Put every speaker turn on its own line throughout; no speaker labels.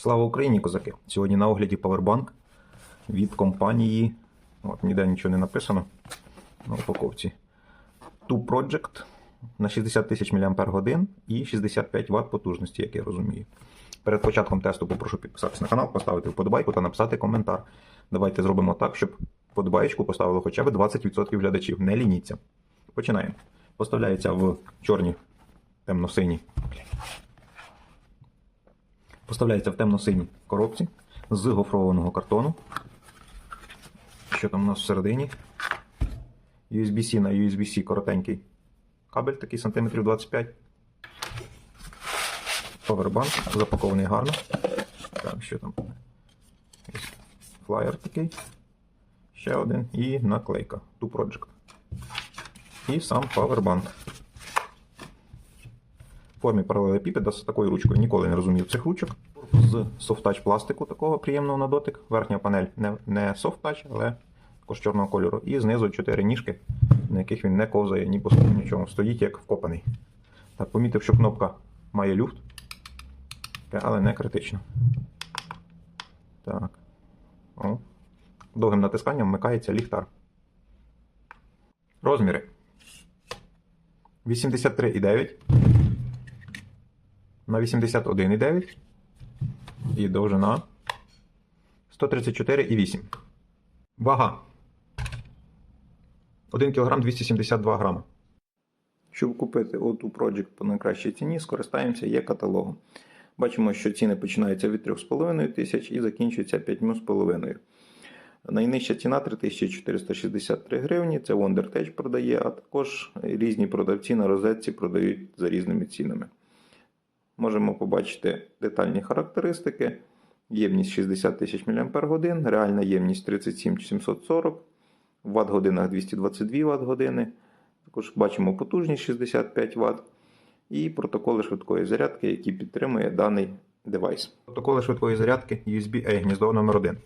Слава Україні, козаки! Сьогодні на огляді Powerbank від компанії. От, ніде нічого не написано на упаковці. Two Project на 60 тисяч мАч і 65 Вт потужності, як я розумію. Перед початком тесту попрошу підписатися на канал, поставити вподобайку та написати коментар. Давайте зробимо так, щоб вподобаєчку поставило хоча б 20% глядачів. Не лініться. Починаємо. Поставляється в чорні темно-сині Поставляється в темно-синій коробці з гофрованого картону. Що там у нас всередині? USB-C на USB-C коротенький кабель, такий сантиметрів 25. Повербанк, запакований гарно. Так, що там? Флаєр такий. Ще один. І наклейка. Two Project. І сам Powerbank. В формі паралелепіпеда з такою ручкою. Ніколи не розумів цих ручок. З софтач пластику такого приємного на дотик. Верхня панель не, не софтач, але також чорного кольору. І знизу чотири ніжки, на яких він не ковзає ні по нічого. Стоїть як вкопаний. Так, помітив, що кнопка має люфт, але не критично. Так. О. Довгим натисканням вмикається ліхтар. Розміри. 83,9 на 81,9 і довжина 134,8. Вага 1 кг 272 грама. Щоб купити O2 Project по найкращій ціні, скористаємося є каталогом. Бачимо, що ціни починаються від 3,5 тисяч і закінчуються 5,5. Найнижча ціна 3463 гривні. Це WonderTech продає, а також різні продавці на розетці продають за різними цінами. Можемо побачити детальні характеристики. Ємність 60 тисяч мАч, реальна ємність 37740, в Вт-годинах 222 Вт-години. Також бачимо потужність 65 Вт і протоколи швидкої зарядки, які підтримує даний девайс. Протоколи швидкої зарядки USB-A гніздо номер 1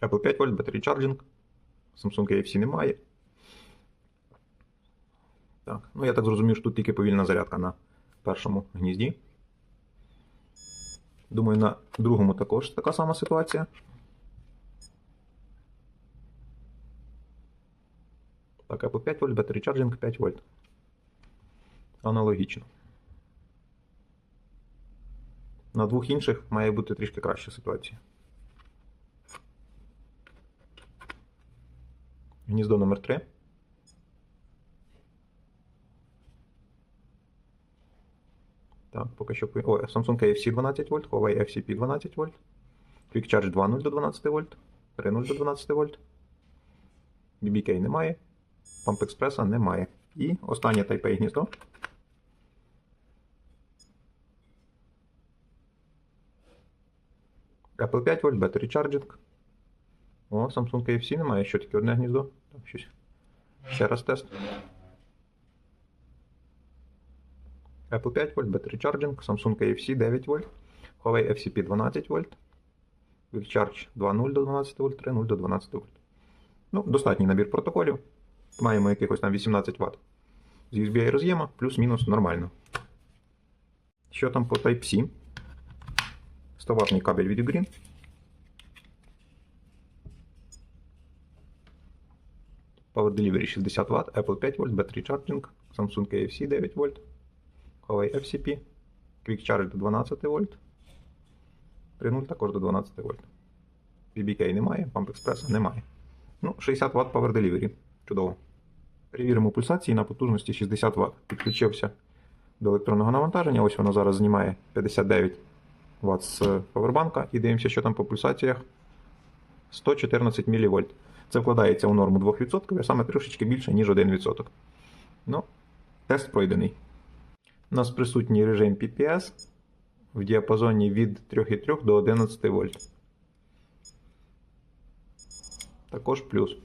Apple 5 вольт, Battery Charging. Samsung AFC немає. Так, ну я так зрозумів, що тут тільки повільна зарядка на першому гнізді. Думаю, на другому також така сама ситуація. Так, Apple 5 вольт, Battery Charging 5 вольт. Аналогічно. На двох інших має бути трішки краща ситуація. Гніздо номер 3 Так, поки що. О, Samsung AFC 12 вольт, Huawei FCP 12 вольт. Quick Charge 2.0 до 12 вольт, 3.0 до 12 вольт. BBK немає. Pump Express немає. І останнє Type-A гніздо. Apple 5 вольт, Battery Charging. О, Samsung AFC немає, що таке одне гніздо. Так, щось. Ще раз тест. Apple 5 вольт, Battery Charging, Samsung AFC 9 вольт, Huawei FCP 12 вольт, Quick Charge 2.0 до 12 вольт, 3.0 до 12 вольт. Ну, достатній набір протоколів. Маємо якихось там 18 Вт. З USB роз'єма, плюс-мінус нормально. Що там по Type-C? 100 ватний кабель від Ugreen. Power Delivery 60 Вт, Apple 5 вольт, Battery Charging, Samsung AFC 9 вольт. Huawei FCP, Quick Charge до 12 вольт. 3.0 також до 12 вольт. BBK немає, Pump Express немає. Ну, 60 Вт Power Delivery. Чудово. Перевіримо пульсації на потужності 60 Вт. Підключився до електронного навантаження. Ось воно зараз знімає 59 Вт з повербанка. І дивимося, що там по пульсаціях. 114 мВ. Це вкладається у норму 2%, а саме трошечки більше, ніж 1%. Ну, тест пройдений. У нас присутній режим PPS в діапазоні від 3,3 до 11 вольт. Також плюс.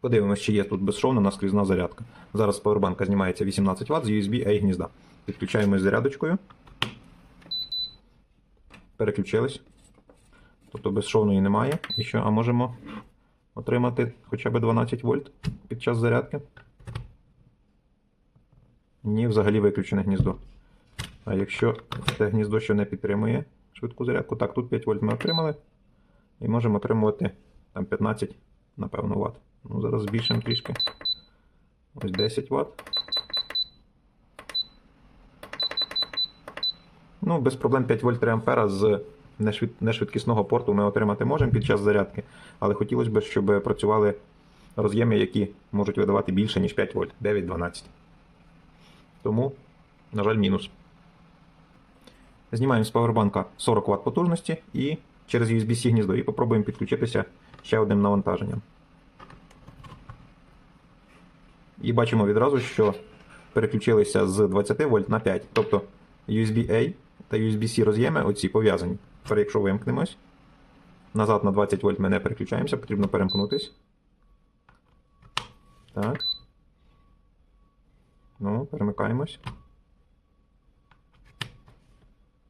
Подивимось, чи є тут безшовна наскрізна зарядка. Зараз з павербанка знімається 18 Вт з USB A гнізда. Підключаємось зарядочкою. Переключились. Тобто безшовної немає. І що? А можемо отримати хоча б 12 вольт під час зарядки. Ні взагалі виключене гніздо. А якщо це гніздо, що не підтримує швидку зарядку, так, тут 5 вольт ми отримали. І можемо отримувати там 15, напевно, Вт. Ну, зараз збільшимо трішки. Ось 10 Вт. Ну, без проблем 5 вольт 3 ампера з нешвидкісного порту ми отримати можемо під час зарядки, але хотілося б, щоб працювали роз'єми, які можуть видавати більше, ніж 5 вольт, 9-12. Тому, на жаль, мінус. Знімаємо з павербанка 40 Вт потужності і через USB-C гніздо і попробуємо підключитися ще одним навантаженням. І бачимо відразу, що переключилися з 20 вольт на 5. Тобто USB-A та USB-C роз'єми оці пов'язані. Тепер, якщо вимкнемось, назад на 20 вольт ми не переключаємося, потрібно перемкнутись. Так. Ну, перемикаємось.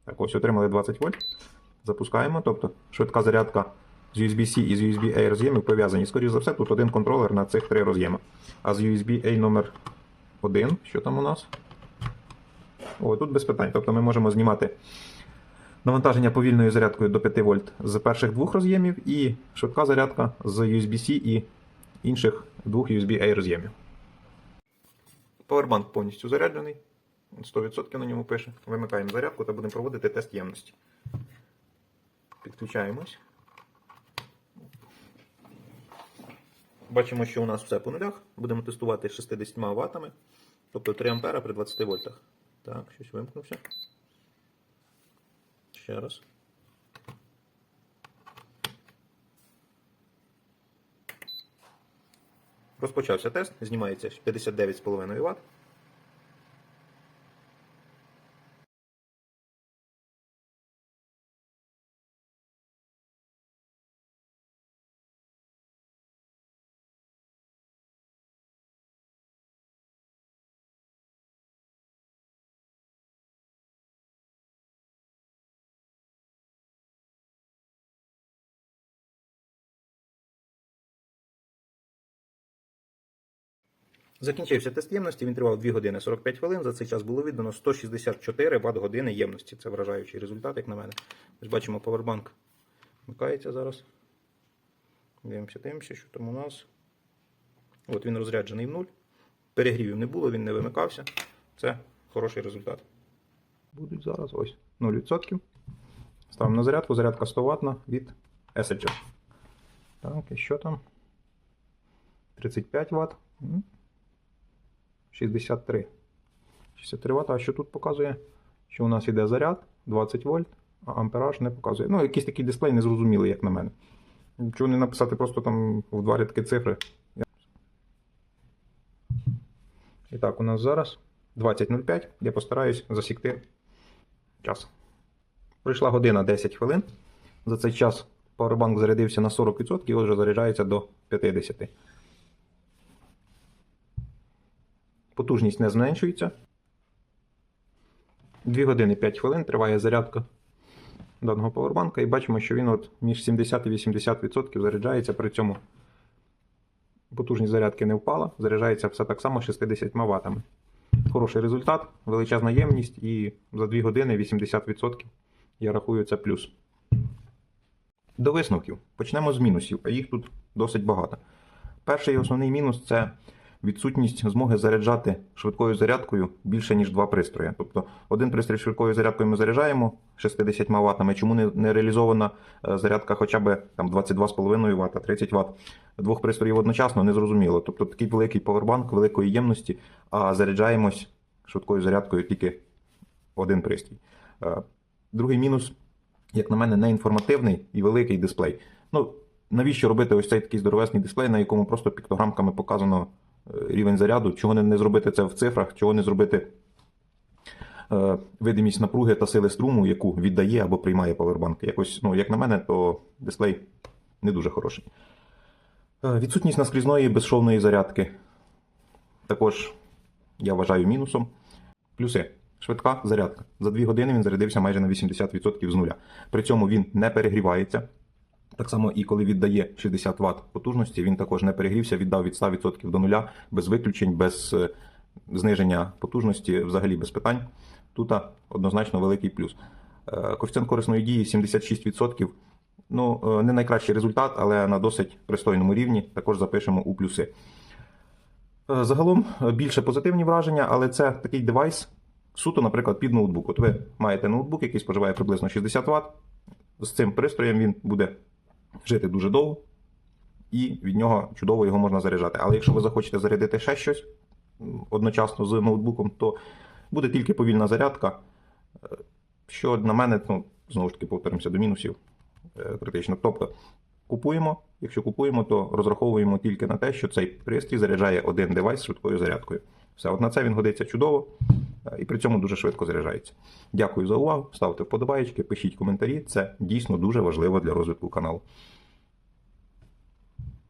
Так, ось отримали 20 вольт. Запускаємо. Тобто швидка зарядка з USB-C і з USB-A роз'ємів пов'язані. Скоріше за все, тут один контролер на цих три роз'єми. А з USB-A номер 1, що там у нас? О, тут без питань. Тобто ми можемо знімати навантаження повільною зарядкою до 5 вольт з перших двох роз'ємів і швидка зарядка з USB-C і інших двох USB-A роз'ємів. Powerbank повністю заряджений. 100% на ньому пише. Вимикаємо зарядку та будемо проводити тест ємності. Підключаємось. Бачимо, що у нас все по нулях. Будемо тестувати 60 Вт, тобто 3 А при 20 вольтах. Так, щось вимкнувся. Ще раз. Розпочався тест. Знімається 59,5 Вт. Закінчився тест ємності, він тривав 2 години 45 хвилин. За цей час було віддано 164 Вт години ємності. Це вражаючий результат, як на мене. Ось бачимо, павербанк вмикається зараз. Дивимося, дивимося, що там у нас. От він розряджений в нуль. Перегрівів не було, він не вимикався. Це хороший результат. Будуть зараз ось 0%. Ставимо на зарядку. Зарядка 100 Вт від SHS. Так, і що там? 35 Вт. 63. 63 Вт. А що тут показує? Що у нас йде заряд 20 вольт, а ампераж не показує. Ну, якийсь такий дисплей незрозумілий, як на мене. Чого не написати просто там в два рядки цифри. І так, у нас зараз 20.05. Я постараюсь засікти час. Пройшла година 10 хвилин. За цей час Powerbank зарядився на 40% і отже заряджається до 50%. Потужність не зменшується. 2 години 5 хвилин триває зарядка даного павербанка, і бачимо, що він от між 70 і 80% заряджається. При цьому потужність зарядки не впала, заряджається все так само 60 Вт. Хороший результат, величезна ємність, і за 2 години 80% я рахую це плюс. До висновків. Почнемо з мінусів, а їх тут досить багато. Перший і основний мінус це відсутність змоги заряджати швидкою зарядкою більше, ніж два пристрої. Тобто один пристрій швидкою зарядкою ми заряджаємо 60 Вт, чому не, не реалізована е, зарядка хоча б там 22,5 Вт, 30 Вт. Двох пристроїв одночасно незрозуміло. Тобто такий великий повербанк великої ємності, а заряджаємось швидкою зарядкою тільки один пристрій. Е, Другий мінус, як на мене, неінформативний і великий дисплей. Ну, навіщо робити ось цей такий здоровесний дисплей, на якому просто піктограмками показано рівень заряду? Чого не, зробити це в цифрах, чого не зробити е, видимість напруги та сили струму, яку віддає або приймає павербанк? Якось, ну, як на мене, то дисплей не дуже хороший. Е, відсутність наскрізної безшовної зарядки. Також я вважаю мінусом. Плюси. Швидка зарядка. За 2 години він зарядився майже на 80% з нуля. При цьому він не перегрівається. Так само і коли віддає 60 Вт потужності, він також не перегрівся, віддав від 100% до нуля, без виключень, без е, зниження потужності взагалі без питань. Тут однозначно великий плюс. Е, Коефіцієнт корисної дії 76%. Ну, е, не найкращий результат, але на досить пристойному рівні також запишемо у плюси. Загалом більше позитивні враження, але це такий девайс суто, наприклад, під ноутбук. От ви маєте ноутбук, який споживає приблизно 60 Вт. З цим пристроєм він буде жити дуже довго, і від нього чудово його можна заряджати. Але якщо ви захочете зарядити ще щось одночасно з ноутбуком, то буде тільки повільна зарядка, е, що на мене, ну, знову ж таки, повторимося до мінусів е, критично. Тобто, купуємо, якщо купуємо, то розраховуємо тільки на те, що цей пристрій заряджає один девайс швидкою зарядкою. Все, от на це він годиться чудово і при цьому дуже швидко заряджається. Дякую за увагу. Ставте вподобайки, пишіть коментарі. Це дійсно дуже важливо для розвитку каналу.